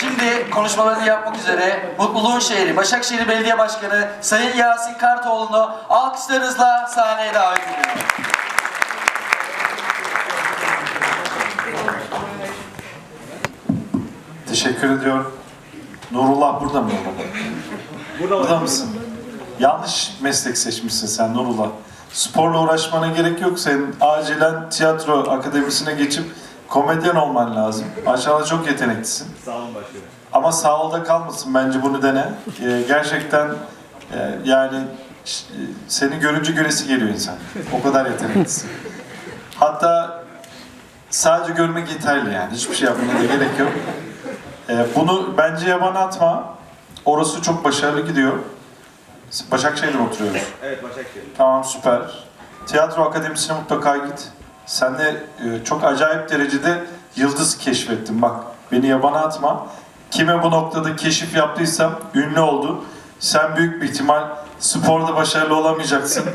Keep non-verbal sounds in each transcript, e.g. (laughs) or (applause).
Şimdi konuşmalarını yapmak üzere Mutluluğun Şehri Başakşehir Belediye Başkanı Sayın Yasin Kartoğlu'nu alkışlarınızla sahneye davet ediyorum. Teşekkür ediyorum. Nurullah burada mı? Burada, burada mısın? Yanlış meslek seçmişsin sen Nurullah. Sporla uğraşmana gerek yok. Senin acilen tiyatro akademisine geçip komedyen olman lazım. Maşallah çok yeteneklisin. Sağ olun başkanım. Ama sağ ol da kalmasın bence bunu dene. Ee, gerçekten e, yani ş- e, seni görünce göresi geliyor insan. O kadar yeteneklisin. Hatta sadece görmek yeterli yani. Hiçbir şey yapmana da gerek yok. Ee, bunu bence yabana atma. Orası çok başarılı gidiyor. Başakşehir'de mi oturuyoruz? Evet Başakşehir. Tamam süper. Tiyatro akademisine mutlaka git. Sen de e, çok acayip derecede yıldız keşfettin. Bak beni yabana atma. Kime bu noktada keşif yaptıysam ünlü oldu. Sen büyük bir ihtimal sporda başarılı olamayacaksın. (laughs)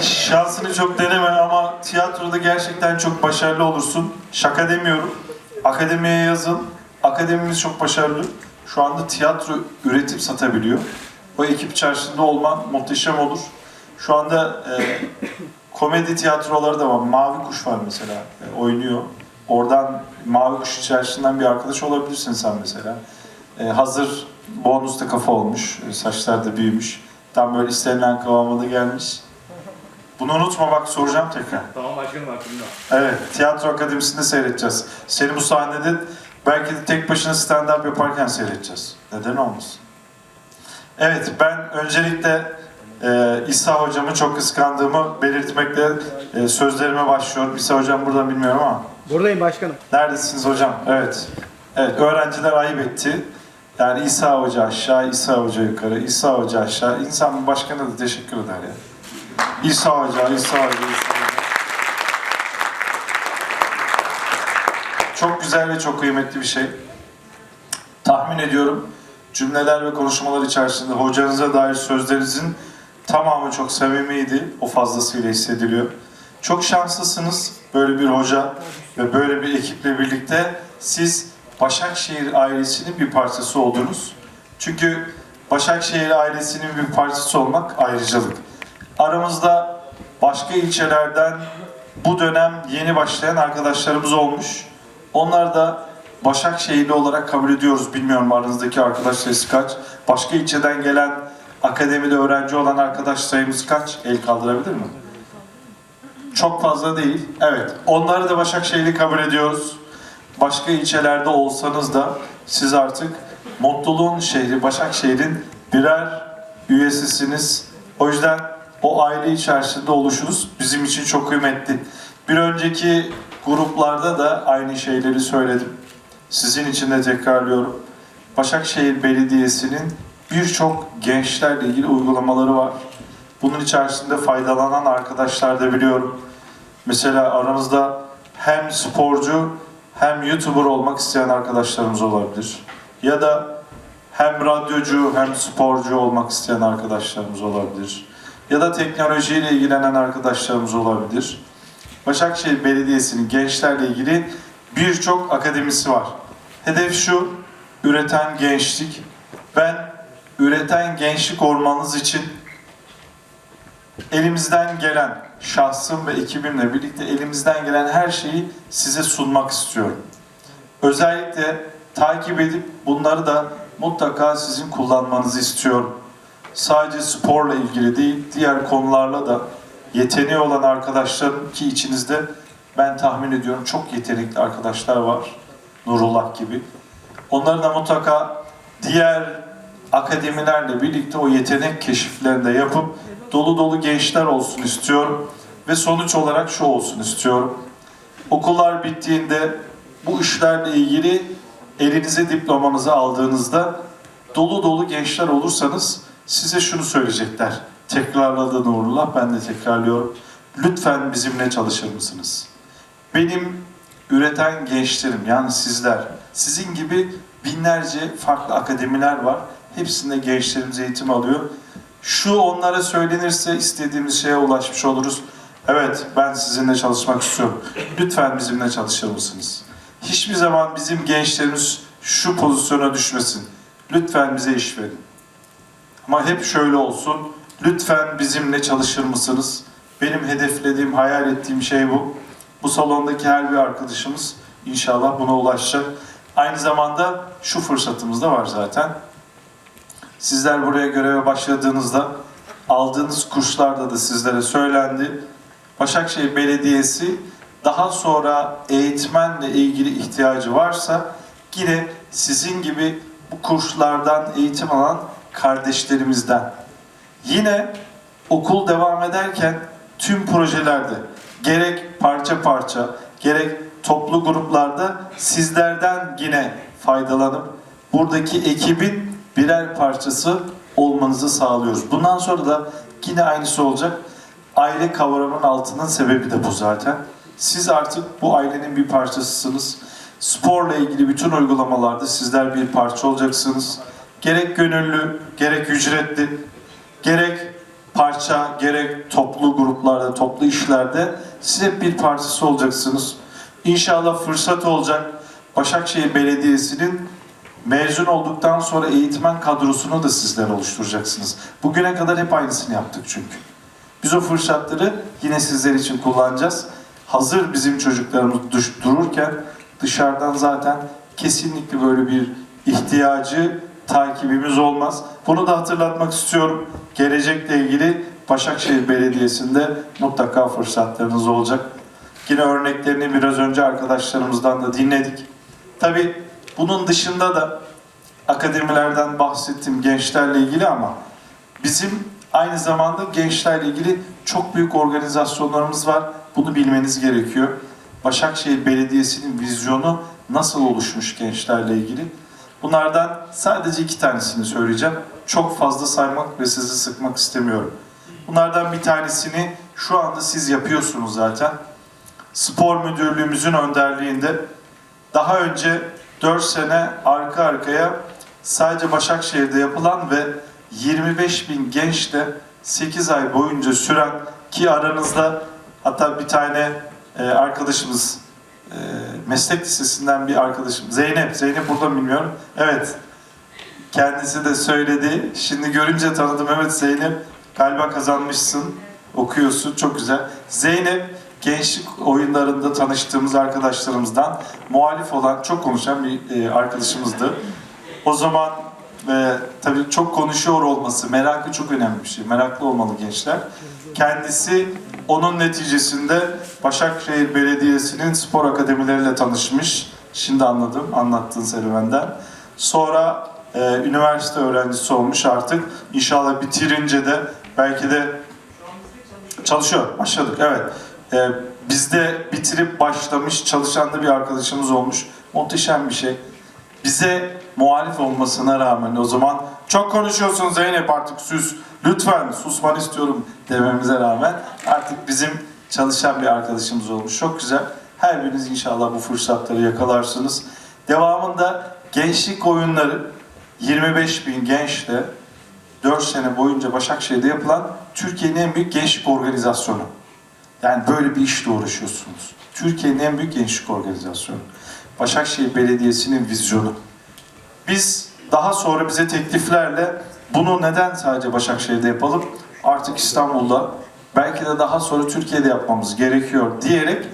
Şansını çok deneme ama tiyatroda gerçekten çok başarılı olursun. Şaka demiyorum. Akademiye yazın. Akademimiz çok başarılı. Şu anda tiyatro üretip satabiliyor. O ekip içerisinde olman muhteşem olur. Şu anda e, komedi tiyatroları da var. Mavi Kuş var mesela. e, oynuyor. Oradan Mavi Kuş içerisinden bir arkadaş olabilirsin sen mesela. E, hazır bonusta kafa olmuş. e, Saçlar da büyümüş. Tam böyle istenilen kıvama da gelmiş. Bunu unutma bak soracağım tekrar. Tamam başkanım aklımda. Evet, tiyatro akademisinde seyredeceğiz. Seni bu sahnede belki de tek başına stand-up yaparken seyredeceğiz. Neden olmasın? Evet, ben öncelikle e, İsa hocamı çok kıskandığımı belirtmekle e, sözlerime başlıyorum. İsa hocam burada bilmiyorum ama. Buradayım başkanım. Neredesiniz hocam? Evet. Evet, öğrenciler ayıp etti. Yani İsa Hoca aşağı, İsa Hoca yukarı, İsa Hoca aşağı. İnsan bir başkana da teşekkür eder ya. İsa Hoca, İsa Hoca, İsa Hoca. Çok güzel ve çok kıymetli bir şey. Tahmin ediyorum cümleler ve konuşmalar içerisinde hocanıza dair sözlerinizin tamamı çok samimiydi. O fazlasıyla hissediliyor. Çok şanslısınız böyle bir hoca ve böyle bir ekiple birlikte siz Başakşehir ailesinin bir parçası oldunuz. Çünkü Başakşehir ailesinin bir parçası olmak ayrıcalık. Aramızda başka ilçelerden bu dönem yeni başlayan arkadaşlarımız olmuş. Onlar da Başakşehirli olarak kabul ediyoruz. Bilmiyorum aranızdaki arkadaş sayısı kaç. Başka ilçeden gelen akademide öğrenci olan arkadaş sayımız kaç? El kaldırabilir mi? Çok fazla değil. Evet. Onları da Başakşehirli kabul ediyoruz. Başka ilçelerde olsanız da siz artık mutluluğun şehri Başakşehir'in birer üyesisiniz. O yüzden o aile içerisinde oluşunuz bizim için çok kıymetli. Bir önceki gruplarda da aynı şeyleri söyledim. Sizin için de tekrarlıyorum. Başakşehir Belediyesi'nin birçok gençlerle ilgili uygulamaları var. Bunun içerisinde faydalanan arkadaşlar da biliyorum. Mesela aramızda hem sporcu hem YouTuber olmak isteyen arkadaşlarımız olabilir. Ya da hem radyocu hem sporcu olmak isteyen arkadaşlarımız olabilir. Ya da teknolojiyle ilgilenen arkadaşlarımız olabilir. Başakşehir Belediyesi'nin gençlerle ilgili birçok akademisi var. Hedef şu, üreten gençlik. Ben üreten gençlik olmanız için elimizden gelen, şahsım ve ekibimle birlikte elimizden gelen her şeyi size sunmak istiyorum. Özellikle takip edip bunları da mutlaka sizin kullanmanızı istiyorum. Sadece sporla ilgili değil, diğer konularla da yeteneği olan arkadaşlarım ki içinizde ben tahmin ediyorum çok yetenekli arkadaşlar var. Nurullah gibi. Onları da mutlaka diğer akademilerle birlikte o yetenek keşiflerinde yapıp dolu dolu gençler olsun istiyorum. Ve sonuç olarak şu olsun istiyorum. Okullar bittiğinde bu işlerle ilgili elinize diplomanızı aldığınızda dolu dolu gençler olursanız size şunu söyleyecekler. Tekrarladı Nurullah, ben de tekrarlıyorum. Lütfen bizimle çalışır mısınız? Benim üreten gençlerim yani sizler, sizin gibi binlerce farklı akademiler var. Hepsinde gençlerimiz eğitim alıyor. Şu onlara söylenirse istediğimiz şeye ulaşmış oluruz. Evet ben sizinle çalışmak istiyorum. Lütfen bizimle çalışır mısınız? hiçbir zaman bizim gençlerimiz şu pozisyona düşmesin. Lütfen bize iş verin. Ama hep şöyle olsun. Lütfen bizimle çalışır mısınız? Benim hedeflediğim, hayal ettiğim şey bu. Bu salondaki her bir arkadaşımız inşallah buna ulaşacak. Aynı zamanda şu fırsatımız da var zaten. Sizler buraya göreve başladığınızda aldığınız kurslarda da sizlere söylendi. Başakşehir Belediyesi daha sonra eğitmenle ilgili ihtiyacı varsa yine sizin gibi bu kurslardan eğitim alan kardeşlerimizden. Yine okul devam ederken tüm projelerde gerek parça parça gerek toplu gruplarda sizlerden yine faydalanıp buradaki ekibin birer parçası olmanızı sağlıyoruz. Bundan sonra da yine aynısı olacak. Aile kavramının altının sebebi de bu zaten. Siz artık bu ailenin bir parçasısınız. Sporla ilgili bütün uygulamalarda sizler bir parça olacaksınız. Gerek gönüllü, gerek ücretli, gerek parça, gerek toplu gruplarda, toplu işlerde siz hep bir parçası olacaksınız. İnşallah fırsat olacak. Başakşehir Belediyesi'nin mezun olduktan sonra eğitmen kadrosunu da sizler oluşturacaksınız. Bugüne kadar hep aynısını yaptık çünkü. Biz o fırsatları yine sizler için kullanacağız. Hazır bizim çocuklarımız düş- dururken dışarıdan zaten kesinlikle böyle bir ihtiyacı takibimiz olmaz. Bunu da hatırlatmak istiyorum. Gelecekle ilgili Başakşehir Belediyesi'nde mutlaka fırsatlarınız olacak. Yine örneklerini biraz önce arkadaşlarımızdan da dinledik. Tabii bunun dışında da akademilerden bahsettim gençlerle ilgili ama bizim aynı zamanda gençlerle ilgili çok büyük organizasyonlarımız var. Bunu bilmeniz gerekiyor. Başakşehir Belediyesi'nin vizyonu nasıl oluşmuş gençlerle ilgili? Bunlardan sadece iki tanesini söyleyeceğim. Çok fazla saymak ve sizi sıkmak istemiyorum. Bunlardan bir tanesini şu anda siz yapıyorsunuz zaten. Spor Müdürlüğümüzün önderliğinde daha önce 4 sene arka arkaya sadece Başakşehir'de yapılan ve 25 bin gençle 8 ay boyunca süren ki aranızda hatta bir tane e, arkadaşımız e, meslek lisesinden bir arkadaşım Zeynep, Zeynep burada mı bilmiyorum. Evet, kendisi de söyledi. Şimdi görünce tanıdım. Evet Zeynep galiba kazanmışsın. Okuyorsun. Çok güzel. Zeynep gençlik oyunlarında tanıştığımız arkadaşlarımızdan muhalif olan, çok konuşan bir e, arkadaşımızdı. O zaman ve tabii çok konuşuyor olması, merakı çok önemli bir şey. Meraklı olmalı gençler. Kendisi onun neticesinde Başakşehir Belediyesi'nin spor akademileriyle tanışmış. Şimdi anladım anlattığın serüvenden. Sonra e, üniversite öğrencisi olmuş artık. İnşallah bitirince de belki de çalışıyor. Başladık evet. E, bizde bitirip başlamış çalışan da bir arkadaşımız olmuş. Muhteşem bir şey. Bize muhalif olmasına rağmen o zaman çok konuşuyorsun Zeynep artık sus. Lütfen susmanı istiyorum dememize rağmen artık bizim çalışan bir arkadaşımız olmuş. Çok güzel. Her biriniz inşallah bu fırsatları yakalarsınız. Devamında gençlik oyunları 25 bin gençle 4 sene boyunca Başakşehir'de yapılan Türkiye'nin en büyük gençlik organizasyonu. Yani böyle bir işle uğraşıyorsunuz. Türkiye'nin en büyük gençlik organizasyonu. Başakşehir Belediyesi'nin vizyonu. Biz daha sonra bize tekliflerle bunu neden sadece Başakşehir'de yapalım? Artık İstanbul'da belki de daha sonra Türkiye'de yapmamız gerekiyor diyerek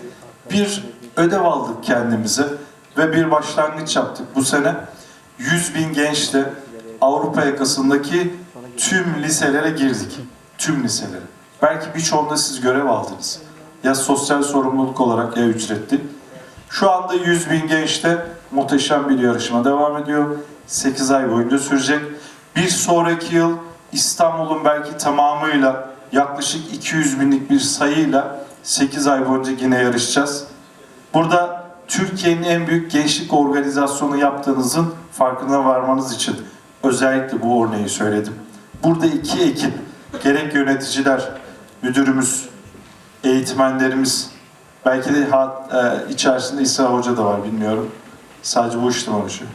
bir ödev aldık kendimize ve bir başlangıç yaptık bu sene. 100 bin gençle Avrupa yakasındaki tüm liselere girdik. Tüm liselere. Belki birçoğunda siz görev aldınız. Ya sosyal sorumluluk olarak ya ücretli. Şu anda 100 bin gençte muhteşem bir yarışma devam ediyor. 8 ay boyunca sürecek. Bir sonraki yıl İstanbul'un belki tamamıyla yaklaşık 200 binlik bir sayıyla 8 ay boyunca yine yarışacağız. Burada Türkiye'nin en büyük gençlik organizasyonu yaptığınızın farkına varmanız için özellikle bu örneği söyledim. Burada iki ekip, gerek yöneticiler, müdürümüz, eğitmenlerimiz, belki de ha, e, içerisinde İsa Hoca da var bilmiyorum. Sadece bu işte konuşuyor.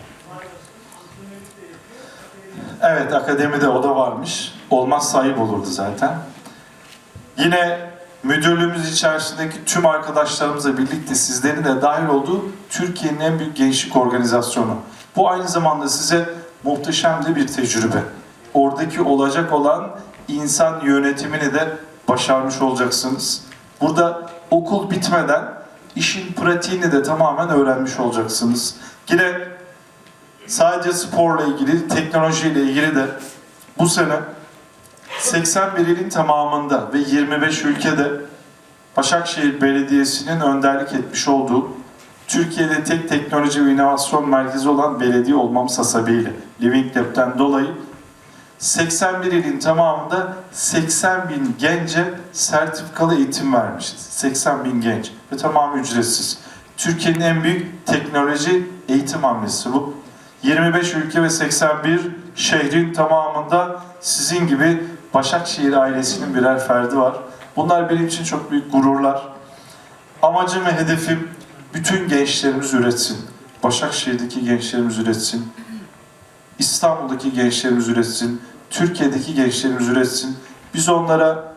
Evet, akademide o da varmış. Olmaz sahip olurdu zaten. Yine müdürlüğümüz içerisindeki tüm arkadaşlarımızla birlikte sizlerin de dahil olduğu Türkiye'nin en büyük gençlik organizasyonu. Bu aynı zamanda size muhteşem de bir tecrübe. Oradaki olacak olan insan yönetimini de başarmış olacaksınız. Burada okul bitmeden işin pratiğini de tamamen öğrenmiş olacaksınız. Yine sadece sporla ilgili, teknolojiyle ilgili de bu sene 81 ilin tamamında ve 25 ülkede Başakşehir Belediyesi'nin önderlik etmiş olduğu Türkiye'de tek teknoloji ve inovasyon merkezi olan belediye olmamız hasebiyle Living Lab'den dolayı 81 ilin tamamında 80 bin gence sertifikalı eğitim vermişiz. 80 bin genç ve tamamı ücretsiz. Türkiye'nin en büyük teknoloji eğitim hamlesi bu. 25 ülke ve 81 şehrin tamamında sizin gibi Başakşehir ailesinin birer ferdi var. Bunlar benim için çok büyük gururlar. Amacım ve hedefim bütün gençlerimiz üretsin. Başakşehir'deki gençlerimiz üretsin. İstanbul'daki gençlerimiz üretsin. Türkiye'deki gençlerimiz üretsin. Biz onlara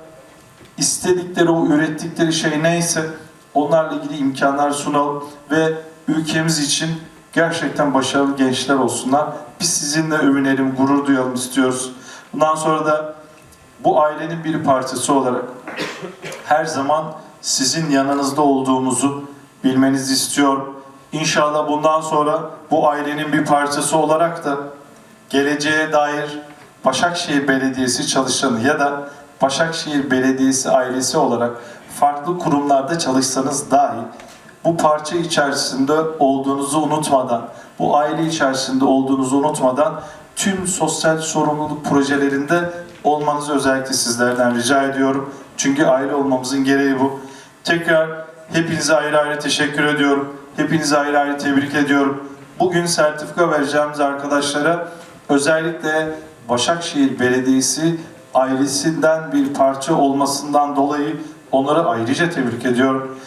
istedikleri o ürettikleri şey neyse onlarla ilgili imkanlar sunalım ve ülkemiz için gerçekten başarılı gençler olsunlar. Biz sizinle övünelim, gurur duyalım istiyoruz. Bundan sonra da bu ailenin bir parçası olarak her zaman sizin yanınızda olduğumuzu bilmenizi istiyorum. İnşallah bundan sonra bu ailenin bir parçası olarak da geleceğe dair Başakşehir Belediyesi çalışanı ya da Başakşehir Belediyesi ailesi olarak farklı kurumlarda çalışsanız dahi bu parça içerisinde olduğunuzu unutmadan, bu aile içerisinde olduğunuzu unutmadan tüm sosyal sorumluluk projelerinde olmanızı özellikle sizlerden rica ediyorum. Çünkü aile olmamızın gereği bu. Tekrar hepinize ayrı ayrı teşekkür ediyorum. Hepinize ayrı ayrı tebrik ediyorum. Bugün sertifika vereceğimiz arkadaşlara özellikle Başakşehir Belediyesi ailesinden bir parça olmasından dolayı onları ayrıca tebrik ediyorum.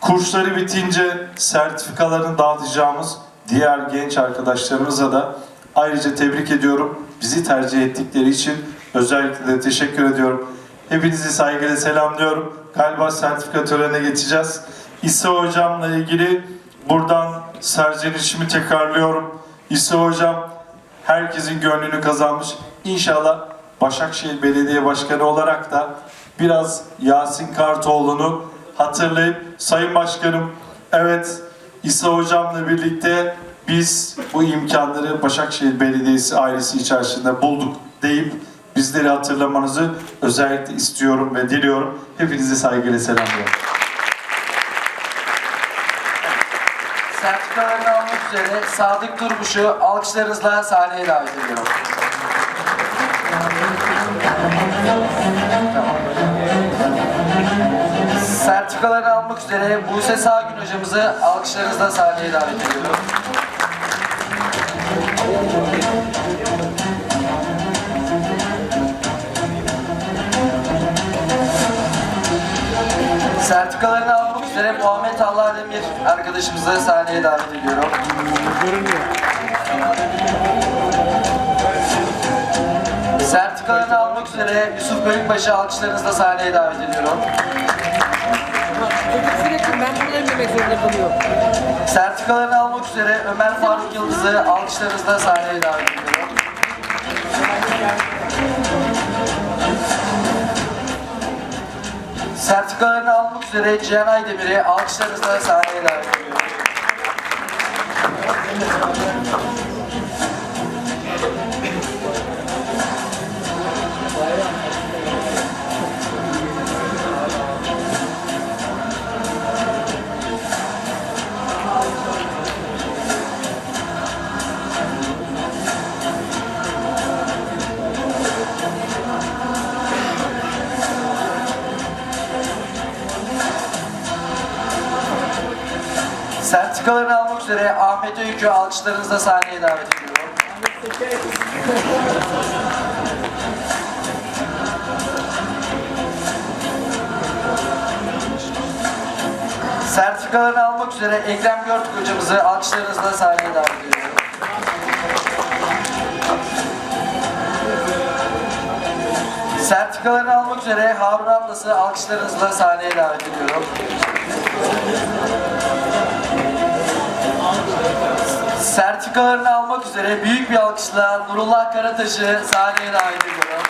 Kursları bitince sertifikalarını dağıtacağımız diğer genç arkadaşlarımıza da ayrıca tebrik ediyorum. Bizi tercih ettikleri için özellikle de teşekkür ediyorum. Hepinizi saygıyla selamlıyorum. Galiba sertifika törenine geçeceğiz. İsa hocamla ilgili buradan serzenişimi tekrarlıyorum. İsa hocam herkesin gönlünü kazanmış. İnşallah Başakşehir Belediye Başkanı olarak da biraz Yasin Kartoğlu'nu hatırlayıp Sayın Başkanım evet İsa Hocam'la birlikte biz bu imkanları Başakşehir Belediyesi ailesi içerisinde bulduk deyip bizleri hatırlamanızı özellikle istiyorum ve diliyorum. Hepinizi saygıyla selamlıyorum. Sertifikalarını üzere Sadık Durmuş'u alkışlarınızla sahneye davet ediyorum. Sertifikalarını almak üzere Buse Sağgün hocamızı alkışlarınızla sahneye davet ediyorum. Sertifikalarını üzere Muhammed Allah Demir arkadaşımızı sahneye davet ediyorum. Sertifikalarını almak üzere Yusuf Bölükbaşı alkışlarınızla sahneye davet ediyorum. Sürekli ben buradayım demek zorunda. Sertifikalarını almak üzere Ömer Faruk Yıldız'ı alkışlarınızla sahneye davet ediyorum. Sertifikalarını almak üzere Cihan Aydemir'i alkışlarınızla sahneye davet ediyorum. Sertifikalarını almak üzere Ahmet Öykü alkışlarınızla sahneye davet ediyorum. Sertifikalarını almak üzere Ekrem Görtük hocamızı alkışlarınızla sahneye davet ediyorum. Sertifikalarını almak üzere Harun ablası alkışlarınızla sahneye davet ediyorum. Sertifikalarını almak üzere büyük bir alkışla Nurullah Karataş'ı sahneye davet ediyorum.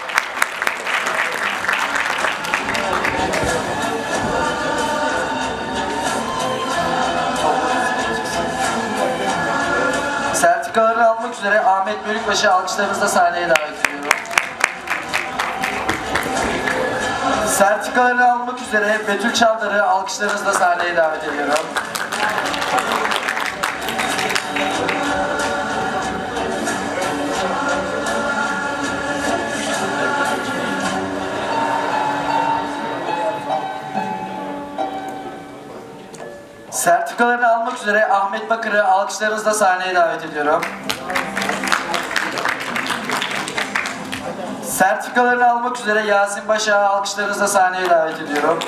Sertifikalarını almak üzere Ahmet Bölükbaşı alkışlarınızla sahneye davet ediyorum. Sertifikalarını almak üzere Betül Çavdar'ı alkışlarınızla sahneye davet ediyorum. Sertifikalarını almak üzere Ahmet Bakır'ı alkışlarınızla sahneye davet ediyorum. Sertifikalarını almak üzere Yasin Başak'ı alkışlarınızla sahneye davet ediyorum.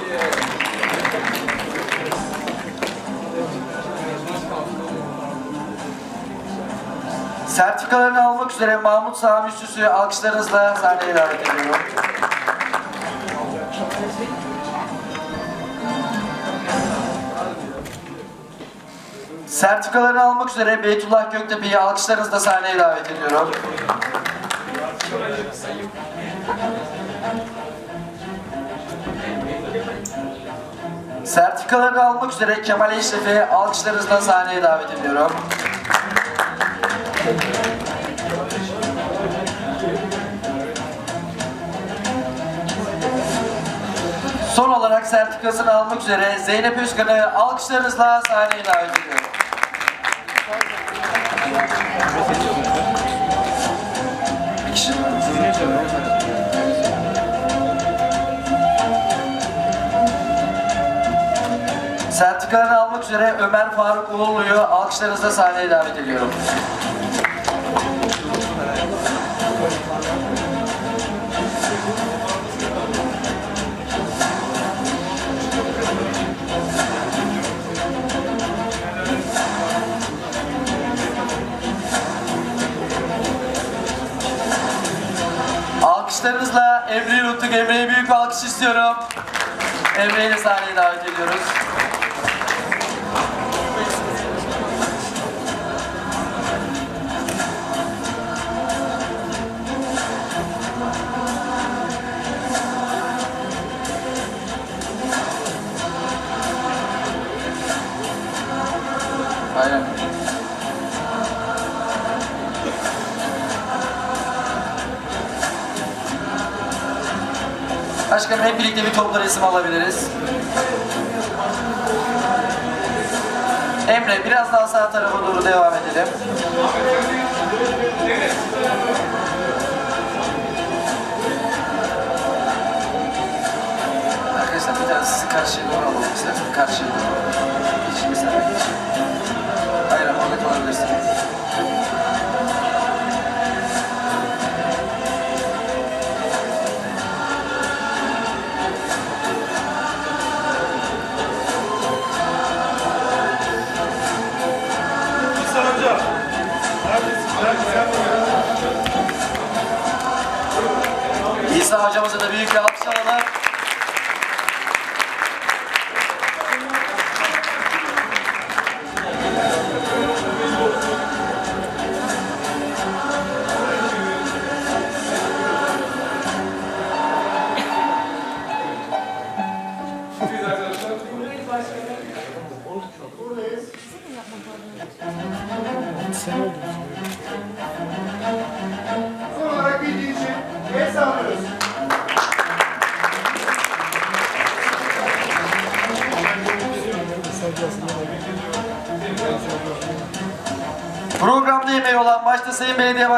Sertifikalarını almak üzere Mahmut Sami Süs'ü alkışlarınızla sahneye davet ediyorum. Sertifikalarını almak üzere Beytullah Göktepe'yi alkışlarınızla sahneye davet ediyorum. Sertifikalarını almak üzere Kemal Eşref'i alkışlarınızla sahneye davet ediyorum. Son olarak sertifikasını almak üzere Zeynep Özkan'ı alkışlarınızla sahneye davet ediyorum. Sertifikalarını almak üzere Ömer Faruk Uğurlu'yu alkışlarınızla sahneye davet ediyorum. Alkışlarınızla Emre'yi unuttuk. Emre'ye büyük alkış istiyorum. Emre'yi de sahneye davet ediyoruz. Birlikte bir toplu resim alabiliriz. Emre biraz daha sağ tarafa doğru devam edelim. Arkadaşlar bir tane sizi karşıya doğru alalım. Karşıya doğru.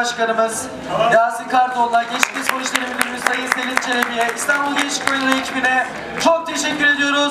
Başkanımız Yasin Kartoğlu'na, Gençlik İşleri Müdürümüz Sayın Selin Çelebi'ye, İstanbul Gençlik Oyunları ekibine çok teşekkür ediyoruz.